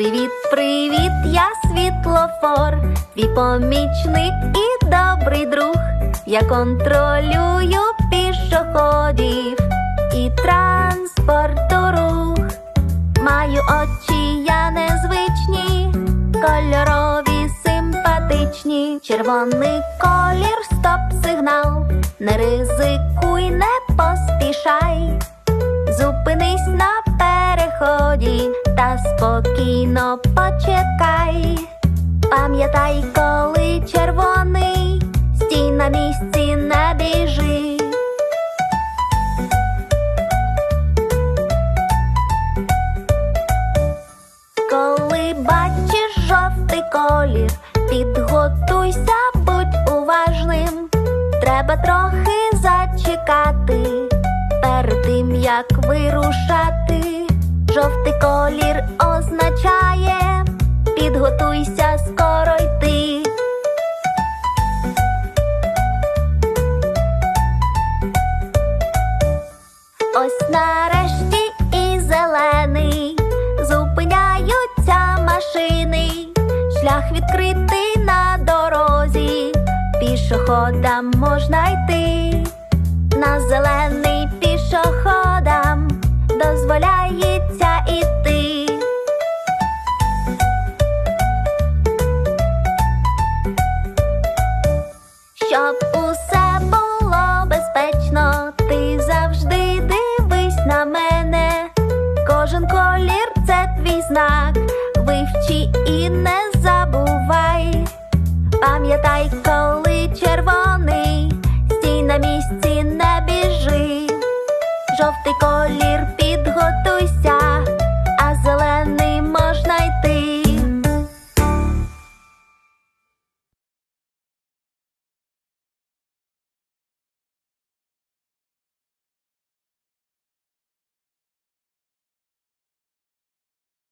Привіт, привіт, я світлофор, твій помічник і добрий друг. Я контролюю пішоходів і транспорту рух. Маю очі, я незвичні, кольорові, симпатичні. Червоний колір, стоп сигнал. Не ризикуй, не поспішай. Зупинись на переході та спокійно почекай. Пам'ятай, коли червоний, стій на місці, не біжи. Коли бачиш жовтий колір, підготуйся, будь уважним. Треба трохи зачекати перед тим, як вирушати. Жовтий колір означає, підготуйся скоро йти. Ось нарешті і зелений зупиняються машини, шлях відкритий на дорозі, пішоходам можна йти, на зелений Щоб усе було безпечно, ти завжди дивись на мене. Кожен колір це твій знак. Вивчи і не забувай. Пам'ятай, коли червоний, стій на місці, не біжи. Жовтий колір.